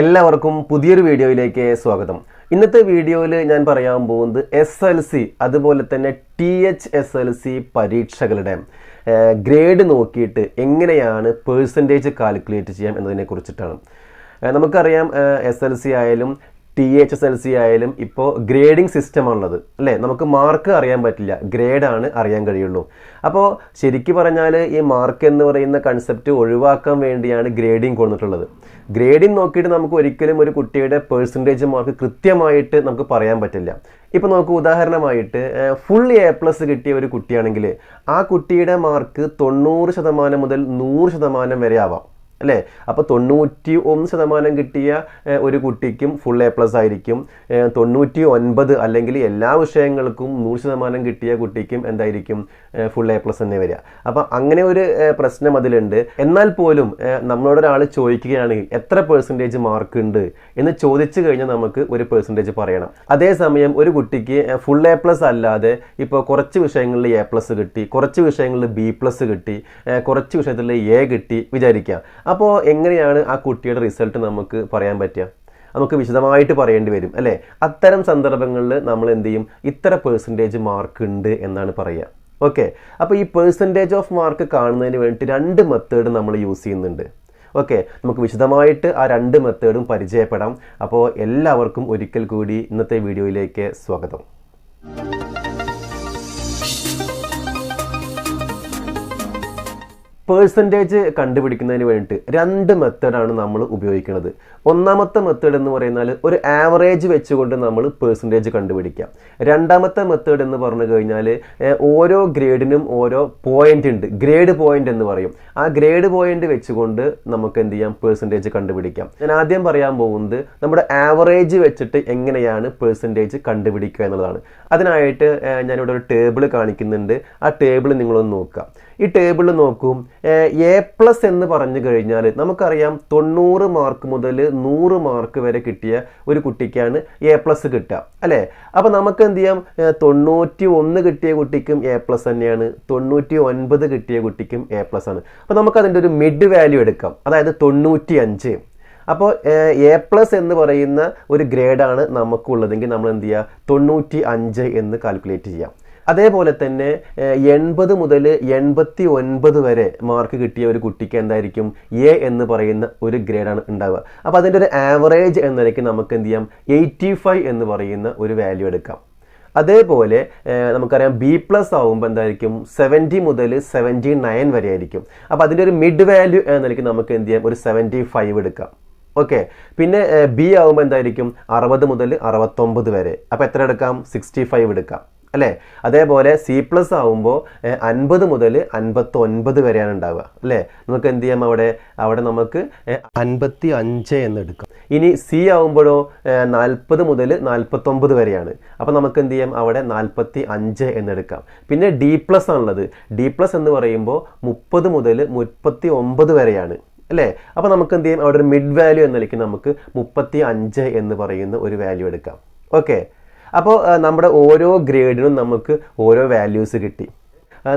എല്ലാവർക്കും പുതിയൊരു വീഡിയോയിലേക്ക് സ്വാഗതം. ഇന്നത്തെ വീഡിയോയിൽ ഞാൻ പറയാൻ പോകുന്നത് എസ് എൽ സി അതുപോലെ തന്നെ T H S L C പരീക്ഷകളുടെ ഗ്രേഡ് നോക്കിയിട്ട് എങ്ങനെയാണ് പേഴ്സന്റേജ് കാൽക്കുലേറ്റ് ചെയ്യാം എന്നതിനെ കുറിച്ചിട്ടാണ്. നമുക്കറിയാം എസ് എൽ സി ആയാലും T H S L C ആയാലും ഇപ്പോൾ ഗ്രേഡിംഗ് സിസ്റ്റം ആണുള്ളത് അല്ലേ? നമുക്ക് മാർക്ക് അറിയാൻ പറ്റില്ല. ഗ്രേഡാണ് അറിയാൻ കഴിയുള്ളൂ. അപ്പോൾ ശരിക്കും പറഞ്ഞാൽ ഈ മാർക്ക് എന്ന് പറയുന്ന കൺസെപ്റ്റ് ഒഴിവാക്കാൻ വേണ്ടിയാണ് ഗ്രേഡിംഗ് കൊണ്ടിട്ടുള്ളത്. ഗ്രേഡിംഗ് നോക്കിയിട്ട് നമുക്ക് ഒരിക്കലും ഒരു കുട്ടിയുടെ പേഴ്സന്റേജ് മാർക്ക് കൃത്യമായിട്ട് നമുക്ക് പറയാൻ പറ്റില്ല. ഇപ്പോൾ നമുക്ക് ഉദാഹരണമായിട്ട് ഫുൾ എ പ്ലസ് കിട്ടിയ ഒരു കുട്ടിയാണെങ്കിൽ ആ കുട്ടിയുടെ മാർക്ക് തൊണ്ണൂറ് ശതമാനം മുതൽ നൂറ് ശതമാനം വരെ ആവാം. അല്ലേ? അപ്പോൾ തൊണ്ണൂറ്റി ഒന്ന് ശതമാനം കിട്ടിയ ഒരു കുട്ടിക്കും ഫുൾ എ പ്ലസ് ആയിരിക്കും. തൊണ്ണൂറ്റി ഒൻപത് അല്ലെങ്കിൽ എല്ലാ വിഷയങ്ങൾക്കും നൂറ് ശതമാനം കിട്ടിയ കുട്ടിക്കും എന്തായിരിക്കും? ഫുൾ എ പ്ലസ് തന്നെ വരിക. അപ്പം അങ്ങനെ ഒരു പ്രശ്നം അതിലുണ്ട്. എന്നാൽ പോലും നമ്മളോട് ഒരാൾ ചോദിക്കുകയാണെങ്കിൽ എത്ര പെർസെന്റേജ് മാർക്ക് ഉണ്ട് എന്ന് ചോദിച്ചു കഴിഞ്ഞാൽ നമുക്ക് ഒരു പെർസെന്റേജ് പറയണം. അതേസമയം ഒരു കുട്ടിക്ക് ഫുൾ എ പ്ലസ് അല്ലാതെ ഇപ്പോൾ കുറച്ച് വിഷയങ്ങളിൽ എ പ്ലസ് കിട്ടി കുറച്ച് വിഷയങ്ങളിൽ ബി പ്ലസ് കിട്ടി കുറച്ച് വിഷയത്തിൽ എ കിട്ടി വിചാരിക്കാം. അപ്പോൾ എങ്ങനെയാണ് ആ കുട്ടിയുടെ റിസൾട്ട് നമുക്ക് പറയാൻ പറ്റുക? നമുക്ക് വിശദമായിട്ട് പറയേണ്ടി വരും അല്ലേ? അത്തരം സന്ദർഭങ്ങളിൽ നമ്മൾ എന്ത് ചെയ്യും? ഇത്ര പേഴ്സന്റേജ് മാർക്ക് ഉണ്ട് എന്നാണ് പറയുക. ഓക്കെ അപ്പോൾ ഈ പേഴ്സന്റേജ് ഓഫ് മാർക്ക് കാണുന്നതിന് വേണ്ടി രണ്ട് മെത്തേഡ് നമ്മൾ യൂസ് ചെയ്യുന്നുണ്ട്. ഓക്കെ നമുക്ക് വിശദമായിട്ട് ആ രണ്ട് മെത്തേഡും പരിചയപ്പെടാം. അപ്പോൾ എല്ലാവർക്കും ഒരിക്കൽ കൂടി ഇന്നത്തെ വീഡിയോയിലേക്ക് സ്വാഗതം. പേഴ്സന്റേജ് കണ്ടുപിടിക്കുന്നതിന് വേണ്ടിയിട്ട് രണ്ട് മെത്തേഡാണ് നമ്മൾ ഉപയോഗിക്കുന്നത്. ഒന്നാമത്തെ മെത്തേഡ് എന്ന് പറയുന്നാൽ ഒരു ആവറേജ് വെച്ചുകൊണ്ട് നമ്മൾ പേഴ്സന്റേജ് കണ്ടുപിടിക്കാം. രണ്ടാമത്തെ മെത്തേഡ് എന്ന് പറഞ്ഞു കഴിഞ്ഞാൽ ഓരോ ഗ്രേഡിനും ഓരോ പോയിന്റ് ഉണ്ട്. ഗ്രേഡ് പോയിന്റ് എന്ന് പറയും. ആ ഗ്രേഡ് പോയിന്റ് വെച്ചുകൊണ്ട് നമുക്ക് എന്ത് ചെയ്യാം? പേഴ്സന്റേജ് കണ്ടുപിടിക്കാം. ഞാൻ ആദ്യം പറയാൻ പോകുന്നത് നമ്മുടെ ആവറേജ് വെച്ചിട്ട് എങ്ങനെയാണ് പേഴ്സന്റേജ് കണ്ടുപിടിക്കുക എന്നുള്ളതാണ്. അതിനായിട്ട് ഞാനിവിടെ ഒരു ടേബിൾ കാണിക്കുന്നുണ്ട്. ആ ടേബിൾ നിങ്ങളൊന്ന് നോക്കുക. ഈ ടേബിൾ നോക്കും. എ പ്ലസ് എന്ന് പറഞ്ഞു കഴിഞ്ഞാൽ നമുക്കറിയാം തൊണ്ണൂറ് മാർക്ക് മുതൽ നൂറ് മാർക്ക് വരെ കിട്ടിയ ഒരു കുട്ടിക്കാണ് എ പ്ലസ് കിട്ടുക അല്ലേ? അപ്പോൾ നമുക്ക് എന്ത് ചെയ്യാം? തൊണ്ണൂറ്റി ഒന്ന് കിട്ടിയ കുട്ടിക്കും എ പ്ലസ് തന്നെയാണ്. തൊണ്ണൂറ്റി ഒൻപത് കിട്ടിയ കുട്ടിക്കും എ പ്ലസ് ആണ്. അപ്പോൾ നമുക്ക് അതിന്റെ ഒരു മിഡ് വാല്യൂ എടുക്കാം. അതായത് തൊണ്ണൂറ്റി അഞ്ച് അപ്പോൾ എ പ്ലസ് എന്ന് പറയുന്ന ഒരു ഗ്രേഡാണ് നമുക്കുള്ളതെങ്കിൽ നമ്മൾ എന്ത് ചെയ്യുക? തൊണ്ണൂറ്റി അഞ്ച് എന്ന് കാൽക്കുലേറ്റ് ചെയ്യാം അതേപോലെ തന്നെ എൺപത് മുതൽ എൺപത്തി ഒൻപത് വരെ മാർക്ക് കിട്ടിയ ഒരു കുട്ടിക്ക് എന്തായിരിക്കും? എ എന്ന് പറയുന്ന ഒരു ഗ്രേഡാണ് ഉണ്ടാവുക. അപ്പോൾ അതിന്റെ ഒരു ആവറേജ് എന്ന നിലയ്ക്ക് നമുക്ക് എന്ത് ചെയ്യാം? എയ്റ്റി ഫൈവ് എന്ന് പറയുന്ന ഒരു വാല്യൂ എടുക്കാം. അതേപോലെ നമുക്കറിയാം ബി പ്ലസ് ആവുമ്പോൾ എന്തായിരിക്കും? സെവന്റി മുതൽ സെവന്റി നയൻ വരെ ആയിരിക്കും. അപ്പോൾ അതിന്റെ ഒരു മിഡ് വാല്യൂ എന്ന നിലയ്ക്ക് നമുക്ക് എന്ത് ചെയ്യാം? ഒരു സെവന്റി ഫൈവ് എടുക്കാം. ഓക്കെ പിന്നെ ബി ആവുമ്പോൾ എന്തായിരിക്കും? അറുപത് മുതൽ അറുപത്തൊമ്പത് വരെ. അപ്പോൾ എത്ര എടുക്കാം? സിക്സ്റ്റി ഫൈവ് എടുക്കാം. അല്ലേ? അതേപോലെ സി പ്ലസ് ആവുമ്പോൾ അൻപത് മുതൽ അൻപത്തി ഒൻപത് വരെയാണ് ഉണ്ടാവുക. അല്ലേ? നമുക്ക് എന്ത് ചെയ്യാം അവിടെ? അവിടെ നമുക്ക് അൻപത്തി അഞ്ച് എന്ന് എടുക്കാം ഇനി സി ആവുമ്പോഴോ നാൽപ്പത് മുതൽ നാൽപ്പത്തൊമ്പത് വരെയാണ്. അപ്പോൾ നമുക്ക് എന്ത് ചെയ്യാം? അവിടെ നാൽപ്പത്തി അഞ്ച് എന്നെടുക്കാം. പിന്നെ ഡി പ്ലസ് ആണുള്ളത്. ഡി പ്ലസ് എന്ന് പറയുമ്പോൾ മുപ്പത് മുതൽ മുപ്പത്തി ഒമ്പത് വരെയാണ്. അല്ലേ? അപ്പോൾ നമുക്ക് എന്ത് ചെയ്യാം? അവിടെ ഒരു മിഡ് വാല്യൂ എന്ന നിലയ്ക്ക് നമുക്ക് മുപ്പത്തി അഞ്ച് എന്ന് പറയുന്ന ഒരു വാല്യൂ എടുക്കാം. ഓക്കെ അപ്പോൾ നമ്മുടെ ഓരോ ഗ്രേഡിനും നമുക്ക് ഓരോ വാല്യൂസ് കിട്ടി.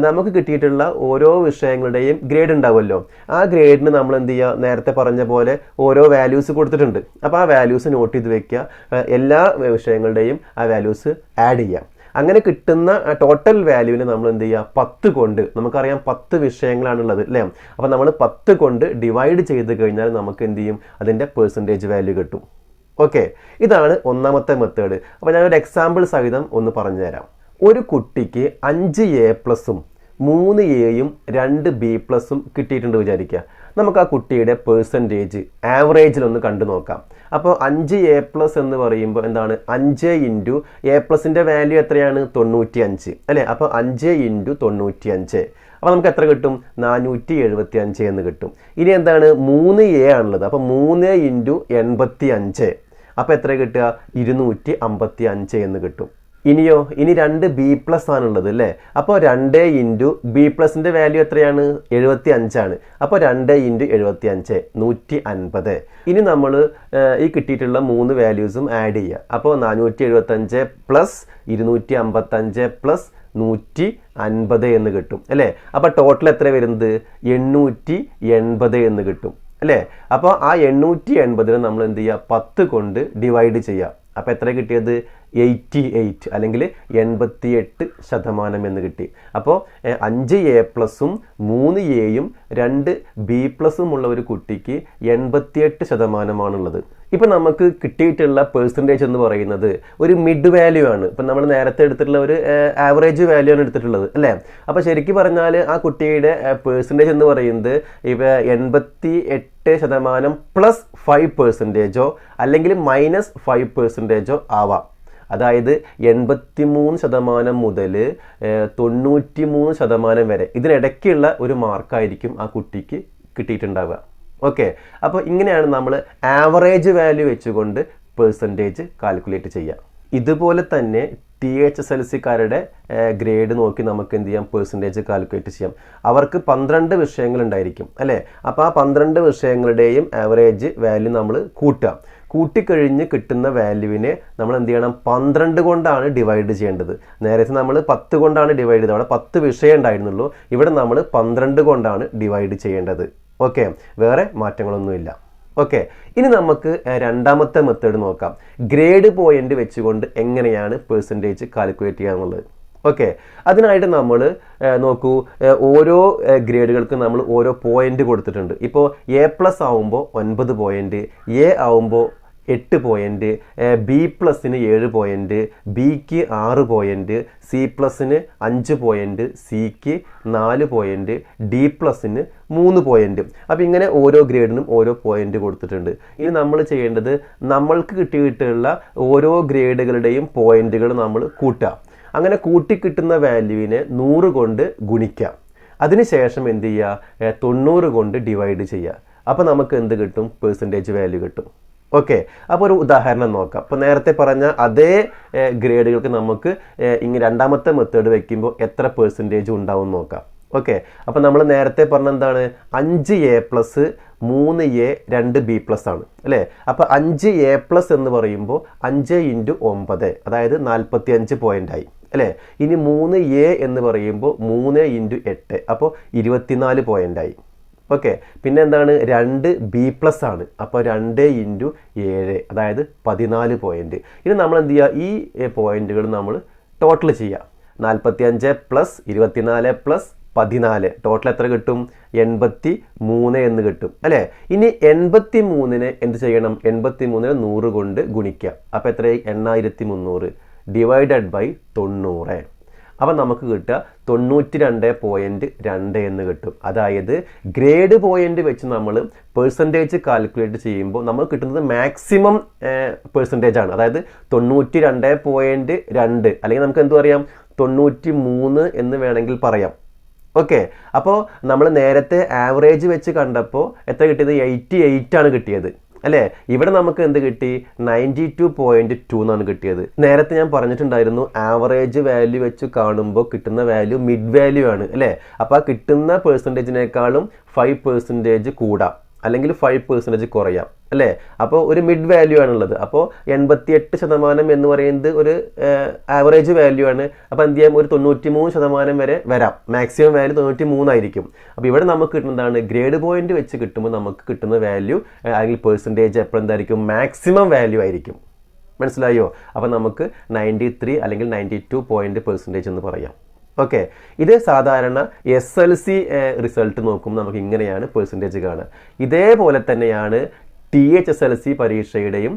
നമുക്ക് കിട്ടിയിട്ടുള്ള ഓരോ വിഷയങ്ങളുടെയും ഗ്രേഡ് ഉണ്ടാവുമല്ലോ. ആ ഗ്രേഡിന് നമ്മൾ എന്ത് ചെയ്യുക? നേരത്തെ പറഞ്ഞ പോലെ ഓരോ വാല്യൂസ് കൊടുത്തിട്ടുണ്ട്. അപ്പോൾ ആ വാല്യൂസ് നോട്ട് ചെയ്ത് വെക്കുക. എല്ലാ വിഷയങ്ങളുടെയും ആ വാല്യൂസ് ആഡ് ചെയ്യാം അങ്ങനെ കിട്ടുന്ന ടോട്ടൽ വാല്യൂവിനെ നമ്മൾ എന്ത് ചെയ്യുക? പത്ത് കൊണ്ട്. നമുക്കറിയാം പത്ത് വിഷയങ്ങളാണുള്ളത് അല്ലേ? അപ്പോൾ നമ്മൾ പത്ത് കൊണ്ട് ഡിവൈഡ് ചെയ്ത് കഴിഞ്ഞാൽ നമുക്ക് എന്ത് ചെയ്യും? അതിന്റെ പേഴ്സന്റേജ് വാല്യൂ കിട്ടും. ഓക്കെ ഇതാണ് ഒന്നാമത്തെ മെത്തേഡ് അപ്പോൾ ഞാനൊരു എക്സാമ്പിൾ സഹിതം ഒന്ന് പറഞ്ഞുതരാം. ഒരു കുട്ടിക്ക് അഞ്ച് എ പ്ലസും മൂന്ന് എയും രണ്ട് ബി പ്ലസും കിട്ടിയിട്ടുണ്ട് വിചാരിക്കുക. നമുക്ക് ആ കുട്ടിയുടെ പേഴ്സന്റേജ് ആവറേജിലൊന്ന് കണ്ടു നോക്കാം. അപ്പോൾ അഞ്ച് എ പ്ലസ് എന്ന് പറയുമ്പോൾ എന്താണ്? അഞ്ച് ഇന്റു എ പ്ലസിന്റെ വാല്യൂ എത്രയാണ്? തൊണ്ണൂറ്റി അഞ്ച് അല്ലേ? അപ്പോൾ അഞ്ച് ഇന്റു തൊണ്ണൂറ്റി അഞ്ച് അപ്പോൾ നമുക്ക് എത്ര കിട്ടും? നാനൂറ്റി എഴുപത്തി അഞ്ച് എന്ന് കിട്ടും. ഇനി എന്താണ്? മൂന്ന് എ ആണുള്ളത്. അപ്പോൾ മൂന്ന് ഇന്റു എൺപത്തി അഞ്ച് അപ്പോൾ എത്ര കിട്ടുക? ഇരുന്നൂറ്റി അമ്പത്തി അഞ്ച് എന്ന് കിട്ടും. ഇനിയോ ഇനി രണ്ട് ബി പ്ലസ് ആണുള്ളത് അല്ലേ? അപ്പോൾ രണ്ട് ഇന്റു ബി പ്ലസിന്റെ വാല്യൂ എത്രയാണ്? എഴുപത്തി അഞ്ചാണ് അപ്പോൾ രണ്ട് ഇന്റു എഴുപത്തി അഞ്ച് നൂറ്റി അൻപത് ഇനി നമ്മൾ ഈ കിട്ടിയിട്ടുള്ള മൂന്ന് വാല്യൂസും ആഡ് ചെയ്യുക. അപ്പോൾ നാനൂറ്റി എഴുപത്തഞ്ച് പ്ലസ് ഇരുന്നൂറ്റി അമ്പത്തഞ്ച് പ്ലസ് നൂറ്റി അൻപത് എന്ന് കിട്ടും. അല്ലേ? അപ്പോൾ ടോട്ടൽ എത്ര വരുന്നത്? എണ്ണൂറ്റി എൺപത് എന്ന് കിട്ടും. അല്ലേ? അപ്പോൾ ആ എണ്ണൂറ്റി എൺപതിനെ നമ്മൾ എന്ത് ചെയ്യുക? പത്ത് കൊണ്ട് ഡിവൈഡ് ചെയ്യുക. അപ്പോൾ എത്ര കിട്ടിയത്? എയ്റ്റി എയ്റ്റ് അല്ലെങ്കിൽ എൺപത്തി എട്ട് ശതമാനം എന്ന് കിട്ടി. അപ്പോൾ അഞ്ച് എ പ്ലസും മൂന്ന് എയും രണ്ട് ബി പ്ലസും ഉള്ള ഒരു കുട്ടിക്ക് എൺപത്തിയെട്ട് ശതമാനമാണുള്ളത്. ഇപ്പം നമുക്ക് കിട്ടിയിട്ടുള്ള പേഴ്സന്റേജ് എന്ന് പറയുന്നത് ഒരു മിഡ് വാല്യൂ ആണ്. ഇപ്പം നമ്മൾ നേരത്തെ എടുത്തിട്ടുള്ള ഒരു ആവറേജ് വാല്യൂ ആണ് എടുത്തിട്ടുള്ളത് അല്ലേ? അപ്പോൾ ശരിക്കും പറഞ്ഞാൽ ആ കുട്ടിയുടെ പേഴ്സന്റേജ് എന്ന് പറയുന്നത് ഇവ എൺപത്തി എട്ട് ശതമാനം പ്ലസ് ഫൈവ് പെർസെന്റേജോ അല്ലെങ്കിൽ മൈനസ് ഫൈവ് പെർസെന്റേജോ ആവാം. അതായത് എൺപത്തി മൂന്ന് ശതമാനം മുതൽ തൊണ്ണൂറ്റി മൂന്ന് ശതമാനം വരെ. ഇതിനിടയ്ക്കുള്ള ഒരു മാർക്കായിരിക്കും ആ കുട്ടിക്ക് കിട്ടിയിട്ടുണ്ടാവുക. ഓക്കെ? അപ്പോൾ ഇങ്ങനെയാണ് നമ്മൾ ആവറേജ് വാല്യൂ വെച്ചുകൊണ്ട് പെർസെന്റേജ് കാൽക്കുലേറ്റ് ചെയ്യുക. ഇതുപോലെ തന്നെ ടി എച്ച് എസ് എൽ സിക്കാരുടെ ഗ്രേഡ് നോക്കി നമുക്ക് എന്ത് ചെയ്യാം? പെർസെന്റേജ് കാൽക്കുലേറ്റ് ചെയ്യാം. അവർക്ക് പന്ത്രണ്ട് വിഷയങ്ങൾ ഉണ്ടായിരിക്കും അല്ലേ? അപ്പോൾ ആ പന്ത്രണ്ട് വിഷയങ്ങളുടെയും ആവറേജ് വാല്യൂ നമ്മൾ കൂട്ടുക. കൂട്ടിക്കഴിഞ്ഞ് കിട്ടുന്ന വാല്യൂവിനെ നമ്മൾ എന്ത് ചെയ്യണം പന്ത്രണ്ട് കൊണ്ടാണ് ഡിവൈഡ് ചെയ്യേണ്ടത്. നേരത്തെ നമ്മൾ പത്ത് കൊണ്ടാണ് ഡിവൈഡ് ചെയ്തത്. അവിടെ പത്ത് വിഷയം ഉണ്ടായിരുന്നുള്ളൂ. ഇവിടെ നമ്മൾ പന്ത്രണ്ട് കൊണ്ടാണ് ഡിവൈഡ് ചെയ്യേണ്ടത്. ഓക്കെ വേറെ മാറ്റങ്ങളൊന്നുമില്ല. ഓക്കെ ഇനി നമുക്ക് രണ്ടാമത്തെ മെത്തേഡ് നോക്കാം. ഗ്രേഡ് പോയിന്റ് വെച്ചുകൊണ്ട് എങ്ങനെയാണ് പെർസെന്റേജ് കാൽക്കുലേറ്റ് ചെയ്യാന്നുള്ളത്. ഓക്കെ അതിനായിട്ട് നമ്മൾ നോക്കൂ ഓരോ ഗ്രേഡുകൾക്കും നമ്മൾ ഓരോ പോയിന്റ് കൊടുത്തിട്ടുണ്ട്. ഇപ്പോൾ എ പ്ലസ് ആവുമ്പോൾ ഒൻപത് പോയിന്റ് എ ആവുമ്പോൾ എട്ട് പോയിന്റ് ബി പ്ലസിന് ഏഴ് പോയിന്റ് ബിക്ക് ആറ് പോയിന്റ് സി പ്ലസിന് അഞ്ച് പോയിന്റ് സിക്ക് നാല് പോയിന്റ് ഡി പ്ലസിന് മൂന്ന് പോയിന്റ് അപ്പം ഇങ്ങനെ ഓരോ ഗ്രേഡിനും ഓരോ പോയിന്റ് കൊടുത്തിട്ടുണ്ട്. ഇനി നമ്മൾ ചെയ്യേണ്ടത് നമ്മൾക്ക് കിട്ടിയിട്ടുള്ള ഓരോ ഗ്രേഡുകളുടെയും പോയിന്റുകൾ നമ്മൾ കൂട്ടുക. അങ്ങനെ കൂട്ടിക്കിട്ടുന്ന വാല്യൂവിനെ നൂറ് കൊണ്ട് ഗുണിക്കാം അതിനുശേഷം എന്ത് ചെയ്യുക? തൊണ്ണൂറ് കൊണ്ട് ഡിവൈഡ് ചെയ്യുക. അപ്പോൾ നമുക്ക് എന്ത് കിട്ടും? പേഴ്സന്റേജ് വാല്യൂ കിട്ടും. ഓക്കെ അപ്പോൾ ഒരു ഉദാഹരണം നോക്കാം. അപ്പോൾ നേരത്തെ പറഞ്ഞ അതേ ഗ്രേഡുകൾക്ക് നമുക്ക് ഇങ്ങനെ രണ്ടാമത്തെ മെത്തേഡ് വെക്കുമ്പോൾ എത്ര പേഴ്സന്റേജ് ഉണ്ടാവും നോക്കാം. ഓക്കെ അപ്പോൾ നമ്മൾ നേരത്തെ പറഞ്ഞ എന്താണ്? അഞ്ച് എ പ്ലസ് മൂന്ന് എ രണ്ട് ബി പ്ലസ് ആണ്. അല്ലേ? അപ്പോൾ അഞ്ച് എ പ്ലസ് എന്ന് പറയുമ്പോൾ അഞ്ച് ഇന്റു ഒമ്പത് അതായത് നാൽപ്പത്തി അഞ്ച് പോയിന്റ് ആയി. അല്ലേ? ഇനി മൂന്ന് എ എന്ന് പറയുമ്പോൾ മൂന്ന് ഇന്റു എട്ട് അപ്പോൾ ഇരുപത്തിനാല് പോയിന്റ് ആയി. ഓക്കെ പിന്നെ എന്താണ്? രണ്ട് ബി പ്ലസ് ആണ്. അപ്പോൾ രണ്ട് ഇന്റു ഏഴ് അതായത് പതിനാല് പോയിന്റ് ഇനി നമ്മൾ എന്ത് ചെയ്യുക? ഈ പോയിന്റുകൾ നമ്മൾ ടോട്ടൽ ചെയ്യുക. നാൽപ്പത്തി അഞ്ച് പ്ലസ് ഇരുപത്തിനാല് പ്ലസ് പതിനാല്. ടോട്ടൽ എത്ര കിട്ടും? എൺപത്തി മൂന്ന് എന്ന് കിട്ടും. അല്ലേ? ഇനി എൺപത്തി മൂന്നിന് എന്ത് ചെയ്യണം? എൺപത്തി മൂന്നിന് നൂറ് കൊണ്ട് ഗുണിക്കുക. അപ്പോൾ എത്രയായി? എണ്ണായിരത്തി മുന്നൂറ് ഡിവൈഡഡ് ബൈ തൊണ്ണൂറ്. അപ്പം നമുക്ക് കിട്ടുക തൊണ്ണൂറ്റി രണ്ട് പോയിന്റ് രണ്ട് എന്ന് കിട്ടും. അതായത് ഗ്രേഡ് പോയിന്റ് വെച്ച് നമ്മൾ പെർസെന്റേജ് കാൽക്കുലേറ്റ് ചെയ്യുമ്പോൾ നമ്മൾ കിട്ടുന്നത് മാക്സിമം പെർസെന്റേജ് ആണ്. അതായത് തൊണ്ണൂറ്റി രണ്ട് പോയിന്റ് രണ്ട്. അല്ലെങ്കിൽ നമുക്ക് എന്തു പറയാം? തൊണ്ണൂറ്റി മൂന്ന് എന്ന് വേണമെങ്കിൽ പറയാം. ഓക്കെ അപ്പോൾ നമ്മൾ നേരത്തെ ആവറേജ് വെച്ച് കണ്ടപ്പോൾ എത്ര കിട്ടിയത്? എയ്റ്റി എയ്റ്റ് ആണ് കിട്ടിയത്. അല്ലേ? ഇവിടെ നമുക്ക് എന്ത് കിട്ടി? നയന്റി ടു പോയിന്റ് ടു എന്നാണ് കിട്ടിയത്. നേരത്തെ ഞാൻ പറഞ്ഞിട്ടുണ്ടായിരുന്നു ആവറേജ് വാല്യൂ വെച്ച് കാണുമ്പോൾ കിട്ടുന്ന വാല്യൂ മിഡ് വാല്യൂ ആണ് അല്ലേ? അപ്പോൾ ആ കിട്ടുന്ന പെർസെന്റേജിനേക്കാളും ഫൈവ് പെർസെന്റേജ് കൂടാം. അല്ലെങ്കിൽ ഫൈവ് പെർസെന്റേജ് കുറയാം അല്ലേ? അപ്പോൾ ഒരു മിഡ് വാല്യൂ ആണുള്ളത്. അപ്പോൾ എൺപത്തി എട്ട് ശതമാനം എന്ന് പറയുന്നത് ഒരു ആവറേജ് വാല്യൂ ആണ്. അപ്പോൾ എന്ത് ചെയ്യാം? ഒരു തൊണ്ണൂറ്റി മൂന്ന് ശതമാനം വരെ വരാം. മാക്സിമം വാല്യൂ തൊണ്ണൂറ്റി മൂന്നായിരിക്കും അപ്പോൾ ഇവിടെ നമുക്ക് കിട്ടുന്നതാണ് ഗ്രേഡ് പോയിന്റ് വെച്ച് കിട്ടുമ്പോൾ നമുക്ക് കിട്ടുന്ന വാല്യൂ അല്ലെങ്കിൽ പെർസെന്റേജ് എപ്പോഴെന്തായിരിക്കും മാക്സിമം വാല്യൂ ആയിരിക്കും. മനസ്സിലായോ? അപ്പോൾ നമുക്ക് നയന്റി ത്രീ അല്ലെങ്കിൽ നയന്റി ടു പോയിന്റ് പെർസെന്റേജ് എന്ന് പറയാം. ഓക്കെ ഇത് സാധാരണ എസ് എൽ സി റിസൾട്ട് നോക്കുമ്പോൾ നമുക്ക് ഇങ്ങനെയാണ് പെർസെന്റേജ് കാണുക. ഇതേപോലെ തന്നെയാണ് T H S L C പരീക്ഷയുടെയും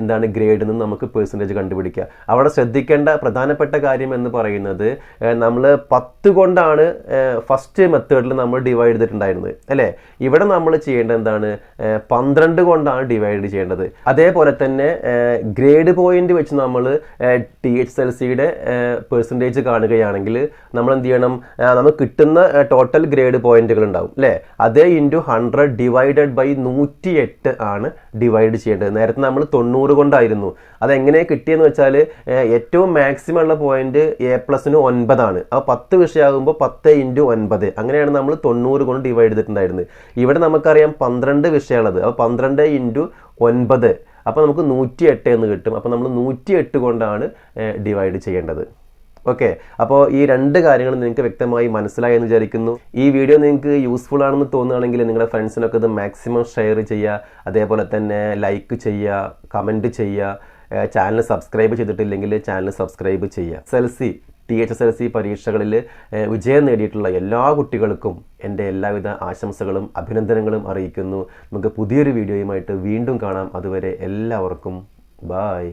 എന്താണ് ഗ്രേഡിൽ നിന്ന് നമുക്ക് പെർസെന്റേജ് കണ്ടുപിടിക്കുക. അവിടെ ശ്രദ്ധിക്കേണ്ട പ്രധാനപ്പെട്ട കാര്യം എന്ന് പറയുന്നത് നമ്മൾ പത്ത് കൊണ്ടാണ് ഫസ്റ്റ് മെത്തേഡിൽ നമ്മൾ ഡിവൈഡ് ചെയ്തിട്ടുണ്ടായിരുന്നത്. അല്ലേ? ഇവിടെ നമ്മൾ ചെയ്യേണ്ടത് എന്താണ്? പന്ത്രണ്ട് കൊണ്ടാണ് ഡിവൈഡ് ചെയ്യേണ്ടത്. അതേപോലെ തന്നെ ഗ്രേഡ് പോയിന്റ് വെച്ച് നമ്മൾ ടി എച്ച് എൽ സിയുടെ പെർസെന്റേജ് കാണുകയാണെങ്കിൽ നമ്മൾ എന്ത് ചെയ്യണം? നമുക്ക് കിട്ടുന്ന ടോട്ടൽ ഗ്രേഡ് പോയിന്റുകൾ ഉണ്ടാവും. അല്ലേ? അതേ ഇന്റു ഹൺഡ്രഡ് ഡിവൈഡഡ് ബൈ നൂറ്റി എട്ട് ആണ് ഡിവൈഡ് ചെയ്യേണ്ടത്. നേരത്തെ നമ്മൾ തൊണ്ണൂറ് കൊണ്ടായിരുന്നു. അതെങ്ങനെ കിട്ടിയെന്ന് വെച്ചാൽ ഏറ്റവും മാക്സിമം ഉള്ള പോയിന്റ് എ പ്ലസിന് ഒൻപതാണ് അപ്പോൾ പത്ത് വിഷയമാകുമ്പോൾ പത്ത് ഇന്റു ഒൻപത്. അങ്ങനെയാണ് നമ്മൾ തൊണ്ണൂറ് കൊണ്ട് ഡിവൈഡ് ചെയ്തിട്ടുണ്ടായിരുന്നത്. ഇവിടെ നമുക്കറിയാം പന്ത്രണ്ട് വിഷയമുള്ളത്. അപ്പോൾ പന്ത്രണ്ട് ഇന്റു ഒൻപത്. അപ്പോൾ നമുക്ക് നൂറ്റി എട്ട് എന്ന് കിട്ടും. അപ്പോൾ നമ്മൾ നൂറ്റി എട്ട് കൊണ്ടാണ് ഡിവൈഡ് ചെയ്യേണ്ടത്. ഓക്കെ അപ്പോൾ ഈ രണ്ട് കാര്യങ്ങളും നിങ്ങൾക്ക് വ്യക്തമായി മനസ്സിലായി എന്ന് വിചാരിക്കുന്നു. ഈ വീഡിയോ നിങ്ങൾക്ക് യൂസ്ഫുൾ ആണെന്ന് തോന്നുകയാണെങ്കിൽ നിങ്ങളുടെ ഫ്രണ്ട്സിനൊക്കെ ഇത് മാക്സിമം ഷെയർ ചെയ്യുക അതേപോലെ തന്നെ ലൈക്ക് ചെയ്യുക കമന്റ് ചെയ്യുക ചാനൽ സബ്സ്ക്രൈബ് ചെയ്തിട്ടില്ലെങ്കിൽ ചാനൽ സബ്സ്ക്രൈബ് ചെയ്യുക. S L C T H S L C പരീക്ഷകളിൽ വിജയം നേടിയിട്ടുള്ള എല്ലാ കുട്ടികൾക്കും എന്റെ എല്ലാവിധ ആശംസകളും അഭിനന്ദനങ്ങളും അറിയിക്കുന്നു. നമുക്ക് പുതിയൊരു വീഡിയോയുമായിട്ട് വീണ്ടും കാണാം. അതുവരെ എല്ലാവർക്കും ബായ്